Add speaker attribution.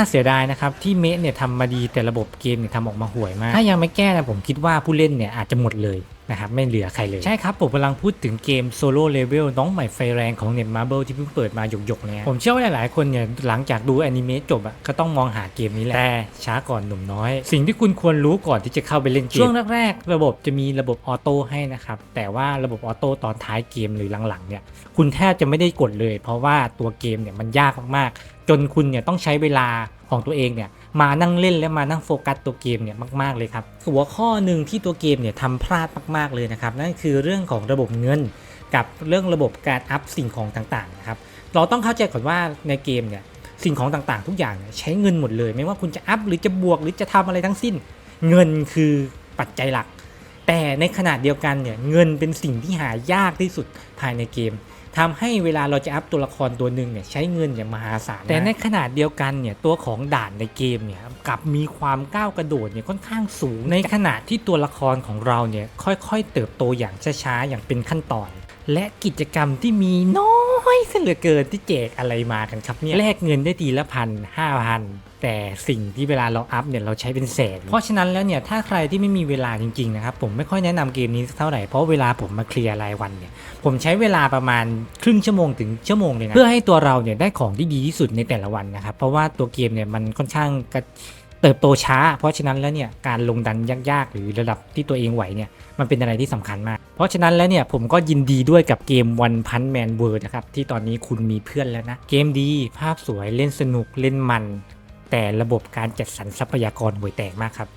Speaker 1: น่าเสียดายนะครับที่เมสเนี่ยทำมาดีแต่ระบบเกมเนี่ยทำออกมาห่วยมาก ถ้ายังไม่แก้นะผมคิดว่าผู้เล่นเนี่ยอาจจะหมดเลย นะครับไม่เหลือใครเลย ใช่ครับ ผมกำลังพูดถึงเกมโซโล่เลเวลน้องใหม่ไฟแรงของ Net Marble ที่เพิ่งเปิดมาหยกๆเนี่ยผมเชื่อว่าหลายๆคนเนี่ยหลังจากดูแอนิเมะจบอะก็ต้องมองหาเกมนี้แหละ แต่ช้าก่อนหนุ่มน้อย สิ่งที่คุณควรรู้ก่อนที่จะเข้าไปเล่นเกม ช่วงแรกๆ ระบบจะมีระบบออโต้ให้นะครับ แต่ว่าระบบออโต้ตอนท้ายเกมหรือหลังๆเนี่ยคุณแทบจะไม่ได้กดเลย เพราะว่าตัวเกมเนี่ยมันยากมากๆ จนคุณเนี่ยต้องใช้เวลาของตัวเองเนี่ย มานั่งเล่นและมานั่งโฟกัสตัวเกมเนี่ยมากๆเลยครับหัวข้อหนึ่งที่ตัวเกมเนี่ยทำพลาดมากๆเลยนะครับนั่นคือเรื่องของระบบเงิน กับเรื่องระบบการอัพสิ่งของต่างๆนะครับเราต้องเข้าใจก่อนว่าในเกมเนี่ยสิ่งของต่างๆ ทุกอย่างใช้เงินหมดเลย ไม่ว่าคุณจะอัพหรือจะบวกหรือจะทำอะไรทั้งสิ้น เงินคือปัจจัยหลัก แต่ในขณะเดียวกันเนี่ยเงินเป็นสิ่งที่หายากที่สุดภายในเกมทำให้เวลาเราจะอัพตัวละครตัวหนึ่งเนี่ยใช้เงินอย่างมหาศาลแต่ในขณะเดียวกันเนี่ยตัวของด่านในเกมเนี่ยกลับมีความก้าวกระโดดเนี่ยค่อนข้างสูง ในขณะที่ตัวละครของเราเนี่ยค่อยๆ เติบโตอย่างช้าๆอย่างเป็นขั้นตอน และกิจกรรมที่มีน้อยเสียเหลือเกินที่แจกอะไรมากันครับเนี่ยแลกเงินได้ทีละพันห้าพัน แต่สิ่งที่เวลาเราอัพเนี่ยเราใช้เป็นแสน เพราะฉะนั้นแล้วเนี่ยถ้าใครที่ไม่มีเวลาจริงๆนะครับผมไม่ค่อยแนะนำเกมนี้เท่าไหร่เพราะเวลาผมมาเคลียร์รายวันเนี่ยผมใช้เวลาประมาณครึ่งชั่วโมงถึงชั่วโมงเลยนะเพื่อให้ตัวเราเนี่ยได้ของที่ดีที่สุดในแต่ละวันนะครับเพราะว่าตัวเกมเนี่ยมันค่อนข้างเติบโตช้า เพราะฉะนั้นแล้วเนี่ยการลงดันยากๆ หรือระดับที่ตัวเองไหวเนี่ยมันเป็นอะไรที่สำคัญมาก เพราะฉะนั้นแล้วเนี่ยผมก็ยินดีด้วยกับเกม One Punch Man World นะครับที่ตอนนี้คุณมีเพื่อนแล้วนะ เกมดีภาพสวยเล่นสนุกเล่นมัน แต่ระบบการจัดสรรทรัพยากรห่วยแตกมากครับ